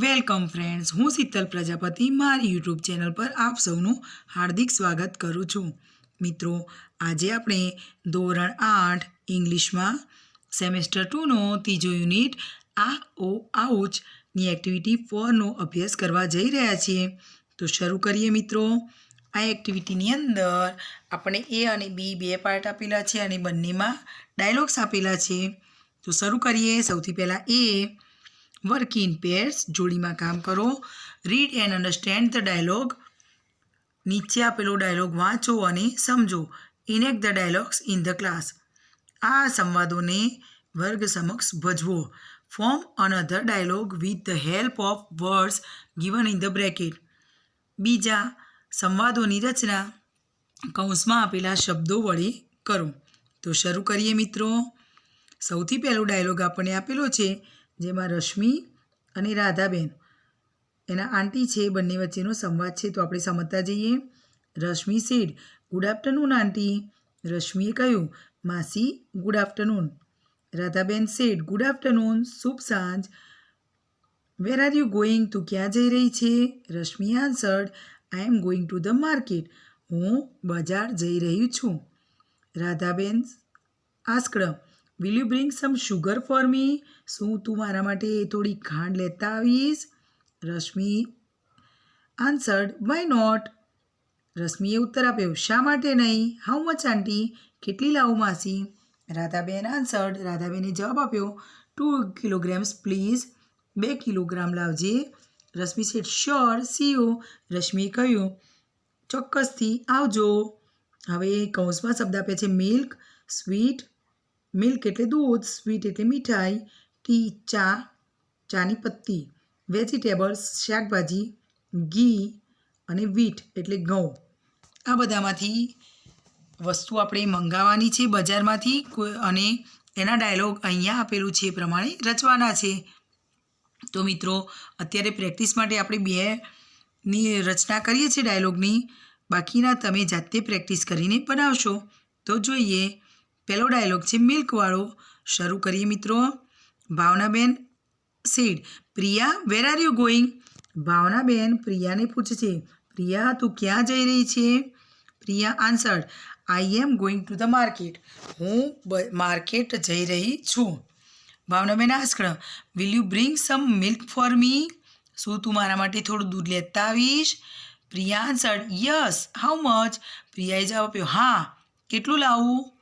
Welcome friends, હું શીતલ પ્રજાપતિ, મારી YouTube channel પર આપ સૌનું હાર્દિક સ્વાગત કરું છું. મિત્રો, આજે આપણે ધોરણ આઠ ઇંગ્લિશમાં સેમેસ્ટર ટુનો ત્રીજો યુનિટ આ ઓ આઉચની એક્ટિવિટી ફોરનો અભ્યાસ કરવા જઈ રહ્યા છીએ. તો શરૂ કરીએ મિત્રો. આ એક્ટિવિટીની અંદર આપણે એ અને બી બે પાર્ટ આપેલા છે અને બંનેમાં ડાયલોગ્સ આપેલા છે. તો શરૂ કરીએ. સૌથી પહેલાં એ વર્ક ઇન પેર્સ જોડીમાં કામ કરો. Read and understand the dialogue નીચે આપેલો ડાયલોગ વાંચો અને સમજો. Enact the dialogues in the class આ સંવાદોને વર્ગ સમક્ષ ભજવો. Form another dialogue with the help of words given in the bracket બીજા, સંવાદોની રચના. કૌંસમાં આપેલા શબ્દો વડે કરો. તો શરૂ કરીએ મિત્રો. સૌથી પહેલો ડાયલોગ આપણને આપેલો છે. જેમાં રશ્મિ અને રાધાબેન, એના આંટી છે બંને વચ્ચેનો સંવાદ છે. તો આપણે સમજતા જઈએ. Rashmi said good afternoon aunty. રશ્મિએ કહ્યું, માસી good afternoon Radhaben said good afternoon શુભ સાંજ. વેર આર યુ ગોઈંગ તું ક્યાં જઈ રહી છે? Rashmi answered I am going to the market હું બજાર જઈ રહી છું. Radhaben asked will you bring some sugar for me શું તું મારા માટે થોડી ખાંડ લેતા આવીશ? રશ્મિ આન્સર્ડ વાય નોટ રશ્મિએ ઉત્તર આપ્યો, શા માટે નહીં? હાઉ મચ આંટી કેટલી લાવું માસી? રાધાબેન આન્સર્ડ રાધાબેને જવાબ આપ્યો ટુ કિલોગ્રામ્સ પ્લીઝ બે kilogram લાવજે. Rashmi said sure see you રશ્મિએ કહ્યું, ચોક્કસથી આવજો. હવે કૌંસમાં શબ્દ આપે છે મિલ્ક સ્વીટ મિલ્ક એટલે દૂધ, સ્વીટ એટલે મીઠાઈ, ટી, ચા, ચાની પત્તી, વેજીટેબલ્સ, શાકભાજી, ઘી અને વીટ એટલે ઘઉં. આ બધામાંથી વસ્તુ આપણે મંગાવવાની છે બજારમાંથી અને એના ડાયલોગ અહીંયા આપેલું છે એ પ્રમાણે રચવાના છે. તો મિત્રો, અત્યારે પ્રેક્ટિસ માટે આપણે બે ની રચના કરીએ છીએ ડાયલોગની. બાકીના તમે જાતે પ્રેક્ટિસ કરીને બનાવશો. તો જોઈએ પહેલો ડાયલોગ છે મિલ્કવાળો. શરૂ કરીએ મિત્રો. Bhavnaben said Priya where are you going Bhavnaben પ્રિયાને પૂછે છે, પ્રિયા, તું ક્યાં જઈ રહી છે? Priya answer I am going to the market હું માર્કેટ જઈ રહી છું. Bhavnaben asked will you bring some milk for me શું તું મારા માટે થોડું દૂધ લેતા આવીશ? Priya answered yes how much પ્રિયાએ જવાબ આપ્યો, હા. કેટલું લાવવું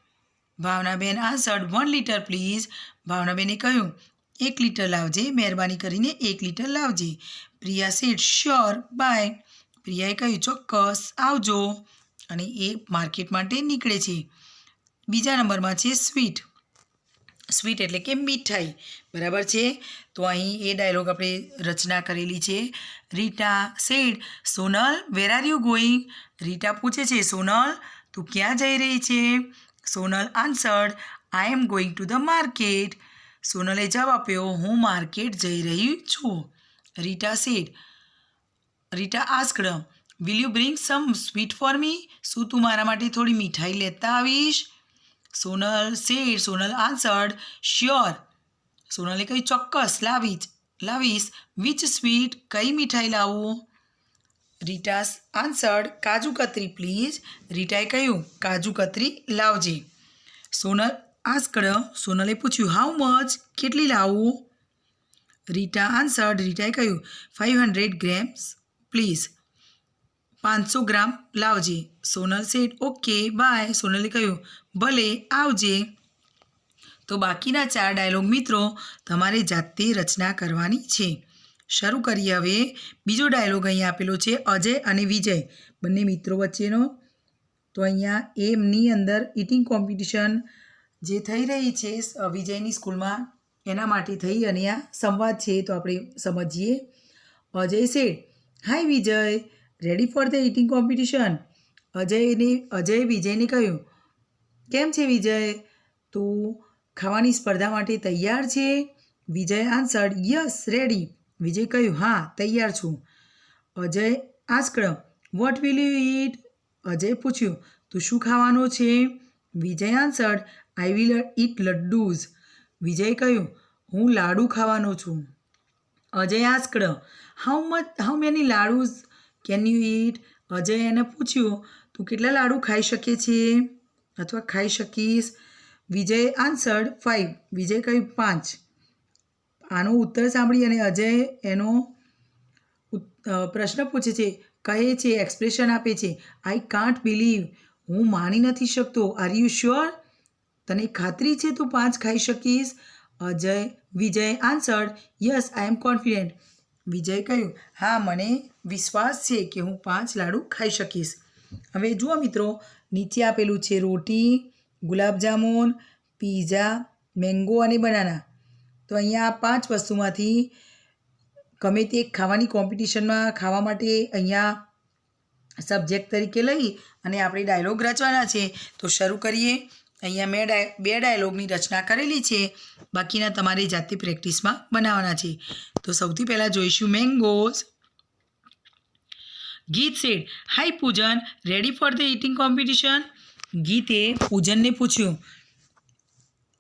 Bhavnaben answered one litre please ભાવનાબેને કહ્યું, એક લીટર લાવજે, મહેરબાની કરીને એક લીટર લાવજે. પ્રિયા સેડ શ્યોર બાય પ્રિયાએ કહ્યું, ચોક્કસ, આવજો. અને એ માર્કેટ માટે નીકળે છે. બીજા નંબરમાં છે સ્વીટ સ્વીટ એટલે કે મીઠાઈ. બરાબર છે? તો અહીં એ ડાયલોગ આપણે રચના કરેલી છે. Rita said Sonal where are you going Rita પૂછે છે, સોનલ, તું ક્યાં જઈ રહી છે? Sonal answered I am going to the market સોનલે જવાબ આપ્યો, હું માર્કેટ જઈ રહી છું. Rita said Rita asked will you bring some sweet for me શું તું મારા માટે થોડી મીઠાઈ લેતા આવીશ? Sonal said Sonal answered sure સોનલે કહ્યું, ચોક્કસ, લાવીશ લાવીશ. વિચ સ્વીટ કઈ મીઠાઈ લાવું? રીટા આન્સર્ડ કાજુ કતરી પ્લીઝ રીટાએ કહ્યું, કાજુ કતરી લાવજે. સોનલ આસ્કડ સોનલે પૂછ્યું હાઉ મચ કેટલી લાવું? રીટા આન્સર્ડ રીટાએ કહ્યું ફાઇવ હંડ્રેડ ગ્રેમ્સ પ્લીઝ પાંચસો ગ્રામ લાવજે. સોનલ સેટ ઓકે બાય સોનલે કહ્યું, ભલે, આવજે. તો બાકીના ચાર ડાયલોગ મિત્રો, તમારે જાતે રચના કરવાની છે. શરૂ કરીએ હવે. બીજો ડાયલોગ અહીંયા આપેલો છે, અજય અને વિજય. બંને મિત્રો વચ્ચેનો. તો અહીંયા એમની અંદર ઇટિંગ કોમ્પિટિશન જે થઈ રહી છે વિજયની સ્કૂલમાં, એના માટે થઈ અને આ સંવાદ છે, તો આપણે સમજીએ. Ajay said hi Vijay. Ready for the eating competition અજયને, Ajay વિજયને કહ્યું, કેમ છે, વિજય? તું ખાવાની સ્પર્ધા માટે તૈયાર છે? Vijay answer yes ready Vijay કહ્યું, હા, તૈયાર છું. Ajay asked what will you eat Ajay પૂછ્યું, તું શું ખાવાનો છે? વિજય આન્સર્ડ આઈ વિલ ઈટ લડ્ડુઝ વિજય કહ્યું, હું લાડુ ખાવાનો છું. Ajay asked how much how many laddus can you eat Ajay એને પૂછ્યું, તું કેટલા લાડુ ખાઈ શકે છે? અથવા ખાઈ શકીશ? વિજય આન્સર્ડ ફાઇવ વિજય કહ્યું, પાંચ. આનો ઉત્તર સાંભળી અને અજય એનો પ્રશ્ન પૂછે છે, કહે છે એક્સપ્રેશન આપે છે આઈ કાન્ટ બિલીવ હું માની નથી શકતો. આર યુ શ્યોર તને ખાતરી છે તું પાંચ ખાઈ શકીશ? Ajay, Vijay answered yes I am confident Vijay કહ્યું, હા, મને વિશ્વાસ છે કે હું પાંચ લાડુ ખાઈ શકીશ. હવે જુઓ મિત્રો, નીચે આપેલું છે રોટી, ગુલાબજામુન, પીઝા, મેંગો અને બનાના. તો અહીંયા પાંચ વસ્તુમાંથી ગમે તે ખાવાની કોમ્પિટિશનમાં ખાવા માટે અહીંયા સબ્જેક્ટ તરીકે લઈ અને આપણે ડાયલોગ રચવાના છે. તો શરૂ કરીએ. અહીંયા મેં ડાય, બે ડાયલોગની રચના કરેલી છે. બાકીના તમારે જાતે પ્રેક્ટિસમાં બનાવવાના છે. તો સૌથી પહેલાં જોઈશું mangoes Geet said hi Pujan ready for the eating competition ગીતે પૂજનને પૂછ્યું.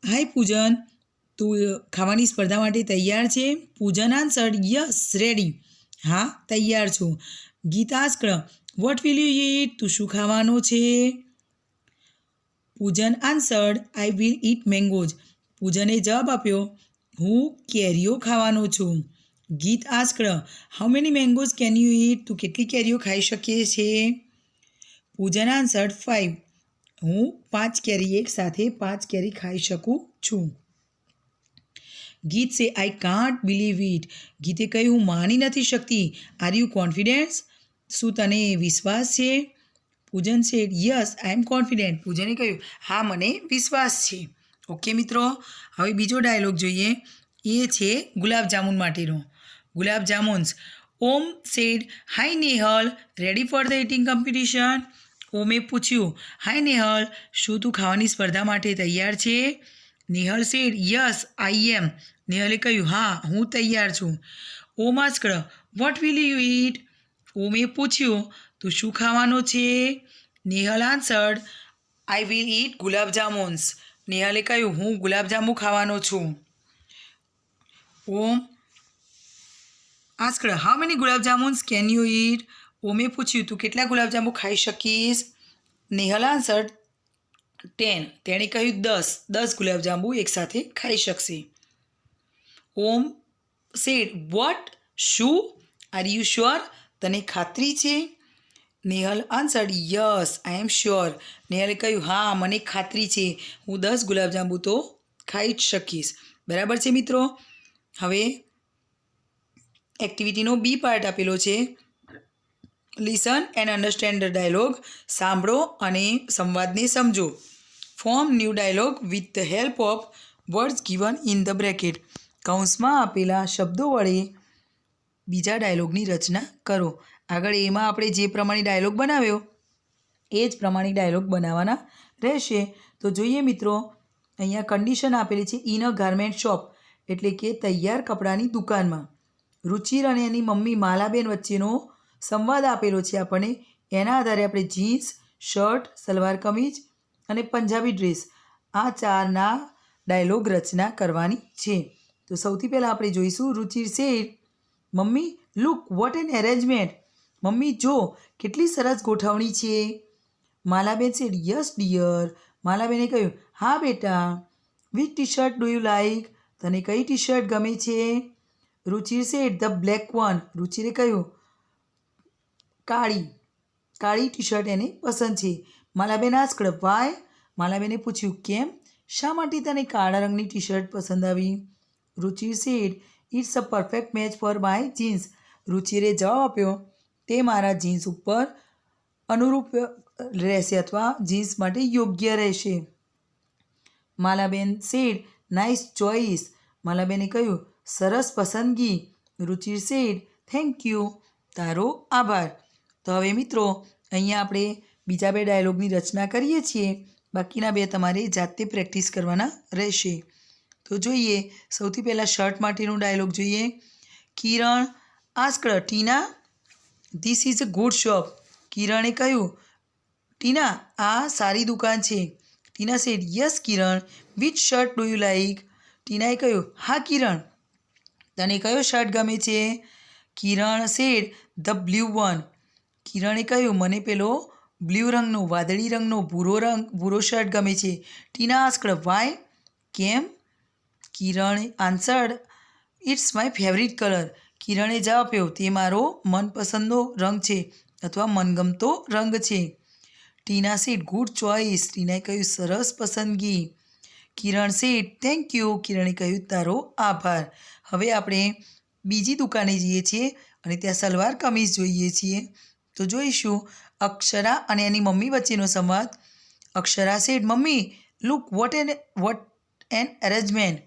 હાય પૂજન તું ખાવાની સ્પર્ધા માટે તૈયાર છે? પૂજન આન્સર્ડ યસ, રેડી. હા, તૈયાર છું. Geet asked what will you eat? તું શું ખાવાનો છે? Pujan answered, I will eat mangoes. પૂજને જવાબ આપ્યો, હું કેરીઓ ખાવાનો છું. Geet asked how many mangoes can you eat? તું કેટલી કેરીઓ ખાઈ શકીએ છે? પૂજન આન્સર્ડ ફાઇવ હું પાંચ કેરી એક સાથે પાંચ કેરી ખાઈ શકું છું. Geet say I can't believe it ગીતે કહ્યું, હું માની નથી શકતી. આર યુ કોન્ફિડન્સ શું તને વિશ્વાસ છે? પૂજન છે. યસ આઈ એમ કોન્ફિડન્ટ પૂજને કહ્યું, હા, મને વિશ્વાસ છે. ઓકે મિત્રો, હવે બીજો ડાયલોગ જોઈએ. એ છે ગુલાબજામુન માટેનો. Gulab jamuns Om said hi Nehal ready for the eating competition ઓમે પૂછ્યું હાય નેહલ, શું તું ખાવાની સ્પર્ધા માટે તૈયાર છે? Nehal said yes I am નેહલે કહ્યું, હા, હું તૈયાર છું. Om asked what will you eat ઓમે પૂછ્યું, તું શું ખાવાનો છે? Nehal answered I will eat gulab jamuns નેહલે કહ્યું, હું ગુલાબજાંબુ ખાવાનો છું. Om asked how many gulab jamuns can you eat ઓમે પૂછ્યું, તું કેટલા ગુલાબજાંબુ ખાઈ શકીશ? Nehal answered ten. તેણે કહ્યું, દસ. દસ ગુલાબજાંબુ એકસાથે ખાઈ શકશે. Om said, what? શું? Are you sure? તને ખાતરી છે? Nehal answered, yes, I am sure. નેહલે કહ્યું, હા, મને ખાતરી છે. હું દસ ગુલાબજાંબુ તો ખાઈ જ શકીશ. બરાબર છે મિત્રો? હવે એક્ટિવિટીનો બી પાર્ટ આપેલો છે. લિસન એન્ડ અન્ડરસ્ટેન્ડ ડાયલોગ સાંભળો અને સંવાદને સમજો. Form new dialogue with the help of words given in the bracket કૌંસમાં આપેલા શબ્દો વડે બીજા ડાયલોગની રચના કરો. આગળ એમાં આપણે જે પ્રમાણે ડાયલોગ બનાવ્યો, એ જ પ્રમાણે ડાયલોગ બનાવવાના રહેશે. તો જોઈએ મિત્રો, અહીંયા કન્ડિશન આપેલી છે ઇન અ ગાર્મેન્ટ શોપ એટલે કે તૈયાર કપડાની દુકાનમાં. રુચિર અને એની મમ્મી માલાબેન વચ્ચેનો સંવાદ આપેલો છે આપણને. એના આધારે આપણે જીન્સ શર્ટ સલવાર કમીજ અને પંજાબી ડ્રેસ આ ચારના ડાયલોગ રચના કરવાની છે. તો સૌથી પહેલાં આપણે જોઈશું Ruchir said mummy look what an arrangement mummy, જો, કેટલી સરસ ગોઠવણી છે. માલાબેન શેઠ યસ ડિયર માલાબેને કહ્યું, હા, બેટા. Which T shirt do you like તને કઈ ટી શર્ટ ગમે છે? રુચિર શેઠ ધ બ્લેક વન રુચિરે કહ્યું, કાળી. કાળી ટી શર્ટ એને પસંદ છે. માલાબેન આ સ્કડપાય માલાબેને પૂછ્યું, કેમ? શા માટે તને કાળા રંગની ટી શર્ટ પસંદ આવી? Ruchir said it's a perfect match for my jeans રુચિરે જવાબ આપ્યો, તે મારા જીન્સ ઉપર અનુરૂપ રહેશે અથવા જીન્સ માટે યોગ્ય રહેશે. માલાબેન સેડ નાઇસ ચોઇસ માલાબેને કહ્યું, સરસ પસંદગી. રુચિર સેડ થેન્ક યુ તારો આભાર. તો હવે મિત્રો, અહીંયા આપણે બીજા બે ડાયલોગની રચના કરીએ છીએ. બાકીના બે તમારે જાતે પ્રેક્ટિસ કરવાના રહેશે. તો જોઈએ, સૌથી પહેલાં શર્ટ માટેનો ડાયલોગ જોઈએ. Kiran, asked, Tina this is a good shop કિરણે કહ્યું, ટીના, આ સારી દુકાન છે. Tina said yes Kiran which shirt do you like ટીનાએ કહ્યું, હા, કિરણ. તને કયો શર્ટ ગમે છે? Kiran said the blue one કિરણે કહ્યું, મને પેલો બ્લુ રંગનો, વાદળી રંગનો, ભૂરો રંગ, ભૂરો શર્ટ ગમે છે. ટીના આસ્કડ વાય, કેમ? Kiran answered it's my favourite colour કિરણે જવાબ આપ્યો, તે મારો મનપસંદનો રંગ છે અથવા મનગમતો રંગ છે. ટીના સેડ ગુડ ચોઇસ ટીનાએ કહ્યું, સરસ પસંદગી. કિરણ સેડ થેન્ક યુ કિરણે કહ્યું, તારો આભાર. હવે આપણે બીજી દુકાને જઈએ છીએ અને ત્યાં સલવાર કમીઝ જોઈએ છીએ. તો જોઈશું અક્ષરા અને એની મમ્મી વચ્ચેનો સંવાદ. Akshara said mummy look what an what an arrangement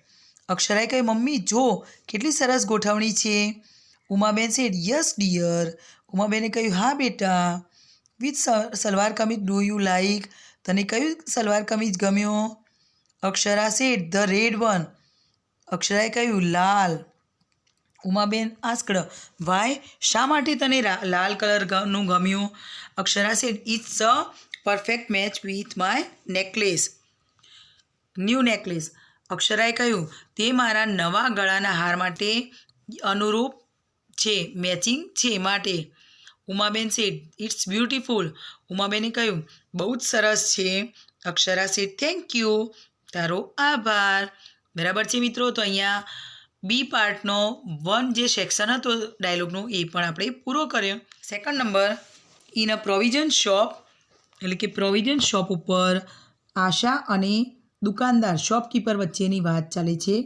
અક્ષરાએ કહ્યું, મમ્મી, જો, કેટલી સરસ ગોઠવણી છે. ઉમાબેન સેડ યસ ડિયર ઉમાબેને કહ્યું, હા, બેટા. With salwar kameez do you like? તને કયું સલવાર કમીઝ ગમ્યો? Akshara said the red one. અક્ષરાએ કહ્યું, લાલ. ઉમાબેન આસ્કડ વાય, શા માટે તને લાલ કલરનું ગમ્યું? Akshara said it's a perfect match with my necklace new necklace. અક્ષરાએ કહ્યું, તે મારા નવા ગળાના હાર માટે અનુરૂપ છે, મેચિંગ છે માટે. ઉમાબેન સેટ ઇટ્સ બ્યુટિફુલ ઉમાબેને કહ્યું, બહુ જ સરસ છે. અક્ષરા સેડ થેન્ક યુ તારો આભાર. બરાબર છે મિત્રો? તો અહીંયા બી પાર્ટનો વન જે સેક્શન હતો ડાયલોગનો એ પણ આપણે પૂરો કર્યો. Second number in a provision shop એટલે કે પ્રોવિઝન શોપ ઉપર આશા અને દુકાનદાર શોપકીપર વચ્ચેની વાત ચાલે છે.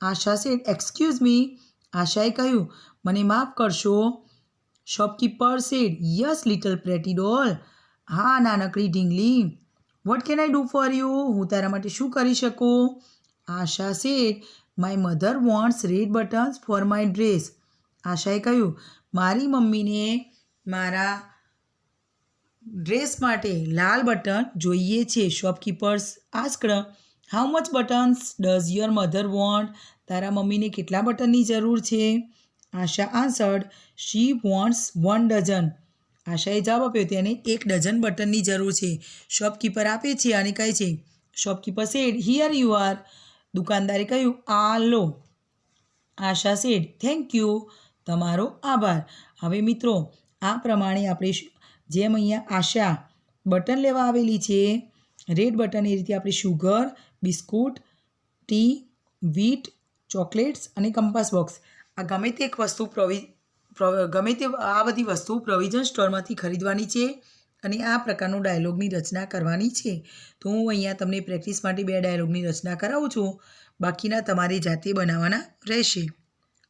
આશા સેડ એક્સક્યુઝ મી આશાએ કહ્યું, મને માફ કરશો. Shopkeeper said yes little pretty doll હા, નાનકડી ઢીંગલી. What can I do for you હું તારા માટે શું કરી શકું? Asha said my mother wants red buttons for my dress આશાએ કહ્યું, મારી મમ્મીને મારા ડ્રેસ માટે લાલ બટન જોઈએ છે. Shopkeepers asked how much buttons does your mother want તારા મમ્મીને કેટલા બટનની જરૂર છે? Asha answered she wants one dozen આશાએ જવાબ આપ્યો, તેને એક ડઝન બટનની જરૂર છે. શોપકીપર આપે છે અને કહે છે shopkeeper said here you are દુકાનદારે કહ્યું, આ લો. આશા શેઠ થેન્ક યુ તમારો આભાર. હવે મિત્રો, આ પ્રમાણે આપણે જેમ અહીંયા આશા બટન લેવા આવેલી છે, રેડ બટન એ રીતે આપણે sugar, biscuit, tea, wheat, chocolates અને કંપાસ બોક્સ. આ ગમે તે એક વસ્તુ પ્રવિ, પ્રો- ગમે તે આ બધી વસ્તુ પ્રોવિઝન સ્ટોરમાંથી ખરીદવાની છે. અને આ પ્રકારનું ડાયલોગની રચના કરવાની છે. તો હું અહીંયા તમને પ્રેક્ટિસ માટે બે ડાયલોગની રચના કરાવું છું. બાકીના તમારી જાતે બનાવવાના રહેશે.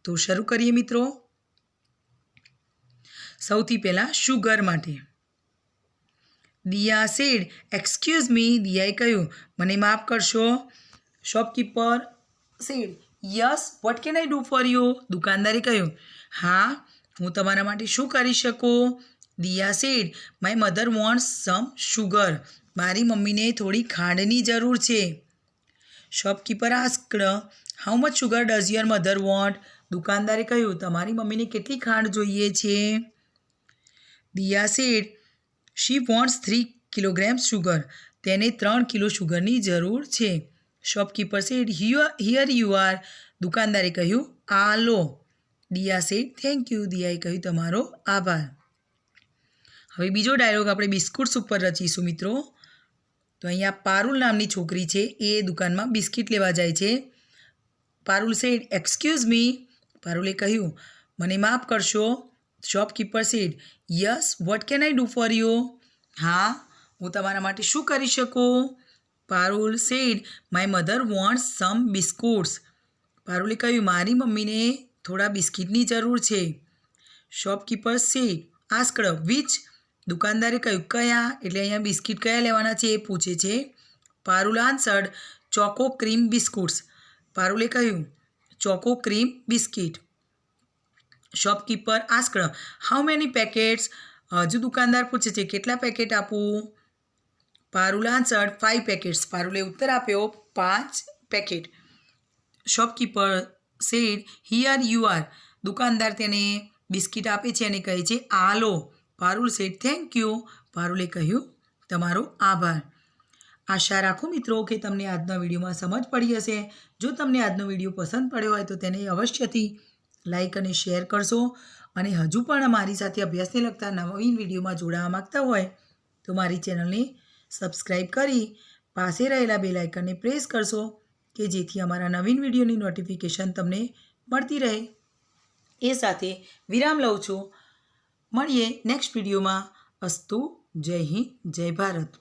તો શરૂ કરીએ મિત્રો. સૌથી પહેલાં શુગર માટે. દિયા સેડ એક્સક્યુઝ મી દિયાએ કહ્યું. મને માફ કરશો. Shopkeeper said yes what can I do for you દુકાનદારે કહ્યું. હા, હું તમારા માટે શું કરી શકું? Diya said my mother wants some sugar મારી મમ્મીને થોડી ખાંડની જરૂર છે. Shopkeeper asked how much sugar does your mother want દુકાનદારે કહ્યું, તમારી મમ્મીને કેટલી ખાંડ જોઈએ છે? Diya said she wants three kilogram sugar તેને ત્રણ કિલો શુગરની જરૂર છે. Shopkeeper said here you are દુકાનદારે કહ્યું, આ લો. દિયા સેડ થેન્ક યુ દિયાએ કહ્યું, તમારો આભાર. હવે બીજો ડાયલોગ આપણે બિસ્કુટ્સ ઉપર રચીશું મિત્રો. તો અહીંયા પારુલ નામની છોકરી છે, એ દુકાનમાં બિસ્કિટ લેવા જાય છે. પારુલ સેડ એક્સક્યુઝ મી પારુલે કહ્યું, મને માફ કરશો shopkeeper said yes what can I do for you હા, હું તમારા માટે શું કરી શકું? Parul said my mother wants some biscuits પારુલે કહ્યું, મારી મમ્મીને થોડા બિસ્કિટની જરૂર છે. શોપકીપર સેડ આસ્કડ વિચ દુકાનદારે કહ્યું, કયા? એટલે અહીંયા બિસ્કિટ કયા લેવાના છે એ પૂછે છે. Parul answered choco cream biscuits. પારુલે કહ્યું, choco cream biscuit. Shopkeeper asked how many packets હજુ દુકાનદાર પૂછે છે, કેટલા પેકેટ આપું? પારુલ આન્સર્ડ ફાઇવ પેકેટ્સ પારુલે ઉત્તર આપ્યો, પાંચ packet shopkeeper said here you are દુકાનદાર તેને બિસ્કિટ આપે છે અને કહે છે આ લો પારુલ સેડ થેન્ક યુ પારુલે કહ્યું, તમારો આભાર. આશા રાખું મિત્રો કે તમને આજના વિડીયોમાં સમજ પડી હશે. જો તમને આજનો વીડિયો પસંદ પડ્યો હોય તો તેને અવશ્યથી લાઇક અને શેર કરશો. અને હજુ પણ મારી સાથે અભ્યાસને લગતા નવીન વિડીયોમાં જોડાવા માગતા હોય તો મારી ચેનલને સબસ્ક્રાઈબ કરી પાસે રહેલા બે લાઇકનને પ્રેસ કરશો કે જેથી અમારા નવીન વિડીયોની નોટિફિકેશન તમને મળતી રહે. એ સાથે વિરામ લઉં છું. મળીએ નેક્સ્ટ વિડીયોમાં અસ્તુ જય હિન્દ જય ભારત.